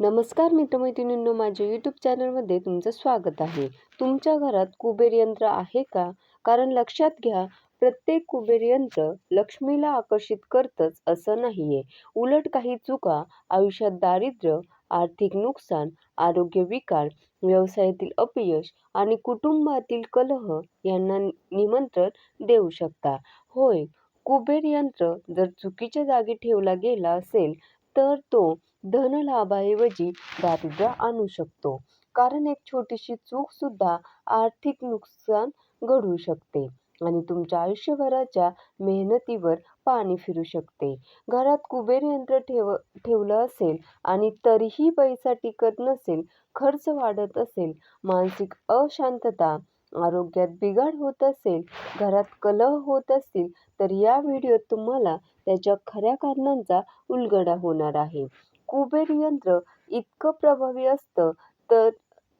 नमस्कार मित्रमैत्रिणींनो माझ्या यूट्यूब चॅनलमध्ये तुमचं स्वागत आहे. तुमच्या घरात कुबेर यंत्र आहे का? कारण लक्षात घ्या प्रत्येक कुबेर यंत्र लक्ष्मीला आकर्षित करतच असं नाहीये. उलट काही चुका आयुष्यात दारिद्र्य आर्थिक नुकसान आरोग्य विकार व्यवसायातील अपयश आणि कुटुंबातील कलह यांना निमंत्रण देऊ शकता. होय कुबेर यंत्र जर चुकीच्या जागी ठेवला गेला असेल तर तो धनलाभाऐवजी दारिद्र्य आणू शकतो. कारण एक छोटीशी चूक सुद्धा आर्थिक नुकसान घडवू शकते आणि तुमच्या आयुष्यभराच्या मेहनतीवर पाणी फिरू शकते. घरात कुबेर यंत्र ठेव ठेवलं असेल आणि तरीही पैसा टिकत नसेल खर्च वाढत असेल मानसिक अशांतता आरोग्यात बिघाड होत असेल घरात कलह होत असतील तर या व्हिडिओत तुम्हाला त्याच्या खऱ्या कारणांचा उलगडा होणार आहे. कुबेर यंत्र इतकं प्रभावी असतं तर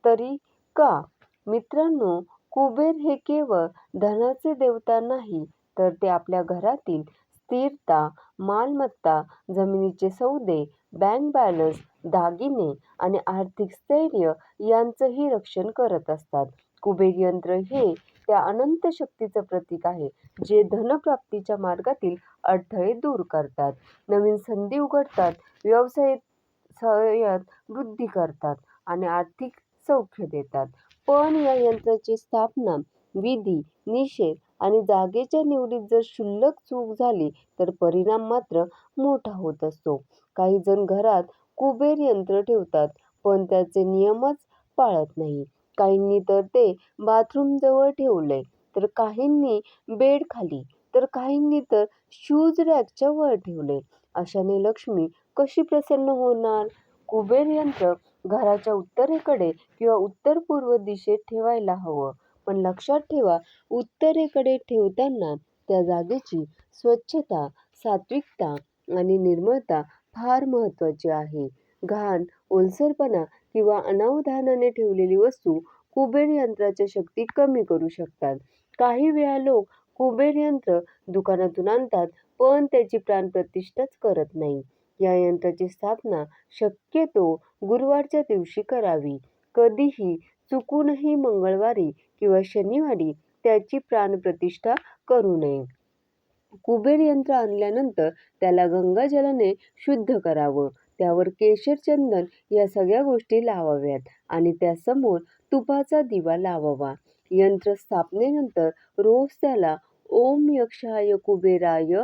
तरी का? मित्रांनो कुबेर हे केवळ धनाचे देवता नाही तर ते आपल्या घरातील स्थिरता मालमत्ता जमिनीचे सौदे बँक बॅलन्स दागिने आणि आर्थिक स्थैर्य यांचंही रक्षण करत असतात. कुबेर यंत्र हे त्या अनंत शक्तीचं प्रतीक आहे जे धनप्राप्तीच्या मार्गातील अडथळे दूर करतात. नवीन संधी उघडतात व्यवसायात वृद्धी करतात आणि आर्थिक सौख्य देतात. पण या यंत्राची स्थापना विधी निषेध आणि जागेच्या निवडीत जर शुल्लक चूक झाली तर परिणाम मात्र मोठा होत असतो. काही जण घरात कुबेर यंत्र ठेवतात पण त्याचे नियमच पाळत नाही. काहींनी तर ते बाथरूमजवळ ठेवलंय तर काहींनी बेड खाली तर काहींनी तर शूज रॅकच्या वर ठेवले. अशाने लक्ष्मी कशी प्रसन्न होणार? कुबेर यंत्र घराच्या उत्तरेकडे किंवा उत्तर पूर्व दिशेत ठेवायला हवं. पण लक्षात ठेवा उत्तरेकडे ठेवताना त्या जागेची स्वच्छता सात्विकता आणि निर्मळता फार महत्त्वाची आहे. घाण ओलसरपणा किंवा अनावधानाने ठेवलेली वस्तू कुबेर यंत्राच्या शक्ती कमी करू शकतात. काही वेळा लोक कुबेर यंत्र दुकानातून आणतात पण त्याची प्राणप्रतिष्ठाच करत नाही. या यंत्राची स्थापना शक्यतो गुरुवारच्या दिवशी करावी. कधीही चुकूनही मंगळवारी किंवा शनिवारी त्याची प्राणप्रतिष्ठा करू नये. कुबेर यंत्र आणल्यानंतर त्याला गंगाजलाने शुद्ध करावं. त्यावर केशर चंदन या सगळ्या गोष्टी लावाव्यात आणि त्यासमोर तुपाचा दिवा लावावा. यंत्र स्थापनेनंतर रोज त्याला ओम यक्षाय कुबेराय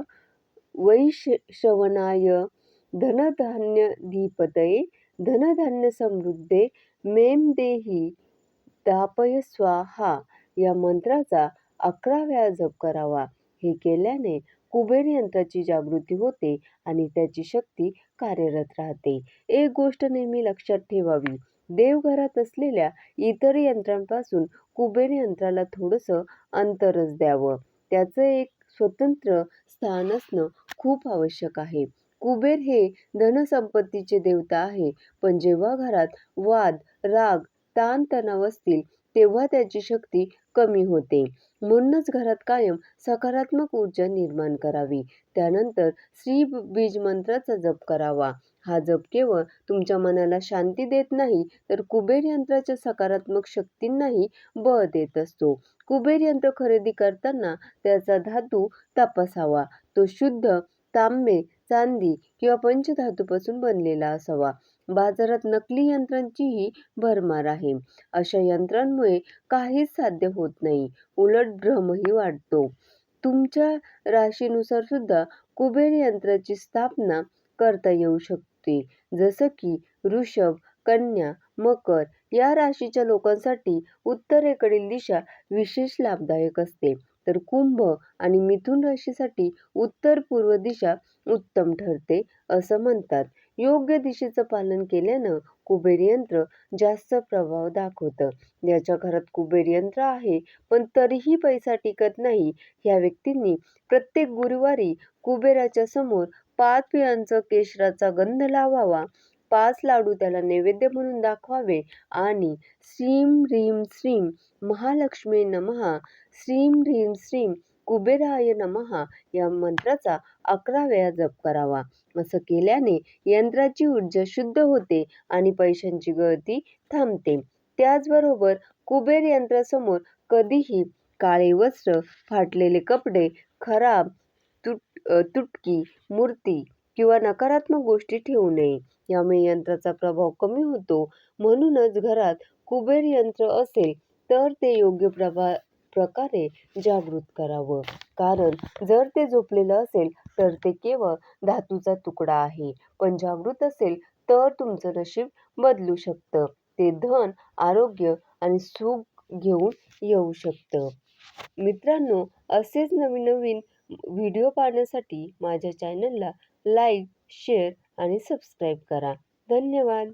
वैश्रवणाय धनधान्यधिपतये धनधान्य समृद्धे मेम देही दापय स्वाहा या मंत्राचा अकरा वेळा जप करावा. हे केल्याने कुबेर यंत्राची जागृती होते आणि त्याची शक्ती कार्यरत राहते. एक गोष्ट नेहमी लक्षात ठेवावी. देवघरात असलेल्या इतर यंत्रांपासून कुबेर यंत्राला थोडंसं अंतरच द्यावं. त्याचं एक स्वतंत्र स्थान असणं खूप आवश्यक आहे. कुबेर हे धनसंपत्तीचे देवता आहे पण जेव्हा घरात वाद राग ताणतणाव असतील तेव्हा त्याची शक्ती कमी होते. म्हणूनच घरात कायम सकारात्मक ऊर्जा निर्माण करावी. त्यानंतर श्री बीज मंत्राचा जप करावा. हा जप केवळ तुमच्या मनाला शांती देत नाही तर कुबेर यंत्राच्या सकारात्मक शक्तींनाही बळ देत असतो. कुबेर यंत्र खरेदी करताना त्याचा धातू तपासावा. तो शुद्ध तांबे चांदी किंवा पंचधातूपासून बनलेला असावा. बाजारात नकली यंत्रांचीही भरमार आहे. अशा यंत्रांमुळे काहीच साध्य होत नाही. उलट भ्रमही वाढतो. तुमच्या राशीनुसार सुद्धा कुबेर यंत्राची स्थापना करता येऊ शकते. जसं की वृषभ कन्या मकर या राशीच्या लोकांसाठी उत्तरेकडील दिशा विशेष लाभदायक असते. तर कुंभ आणि मिथुन राशीसाठी उत्तर पूर्व दिशा उत्तम ठरते असं म्हणतात. योग्य दिशेचं पालन केल्यानं कुबेर यंत्र जास्त प्रभाव दाखवतं. ज्याच्या घरात कुबेर यंत्र आहे पण तरीही पैसा टिकत नाही. ह्या व्यक्तींनी प्रत्येक गुरुवारी कुबेराच्या समोर पाच पियांचं केशराचा गंध लावावा. पाच लाडू त्याला नैवेद्य म्हणून दाखवावे. आणि श्रीम ह्रीम श्रीम महालक्ष्मी नमहा श्रीम ह्रीम श्रीम कुबेराय नमः या मंत्राचा अकरा वेळा जप करावा. असं केल्याने यंत्राची ऊर्जा शुद्ध होते आणि पैशांची गळती थांबते. त्याचबरोबर कुबेर यंत्रासमोर कधीही काळे वस्त्र फाटलेले कपडे खराब तुटकी मूर्ती किंवा नकारात्मक गोष्टी ठेवू नये. यामुळे यंत्राचा प्रभाव कमी होतो. म्हणूनच घरात कुबेर यंत्र असेल तर ते योग्य प्रभा प्रकारे जागृत करावं. कारण जर ते झोपलेलं असेल तर ते केवळ धातूचा तुकडा आहे. पण जागृत असेल तर तुमचं नशीब बदलू शकतं. ते धन आरोग्य आणि सुख घेऊन येऊ शकतं. मित्रांनो असेच नवीन नवीन व्हिडिओ पाहण्यासाठी माझ्या चॅनलला लाईक शेअर आणि सबस्क्राईब करा. धन्यवाद.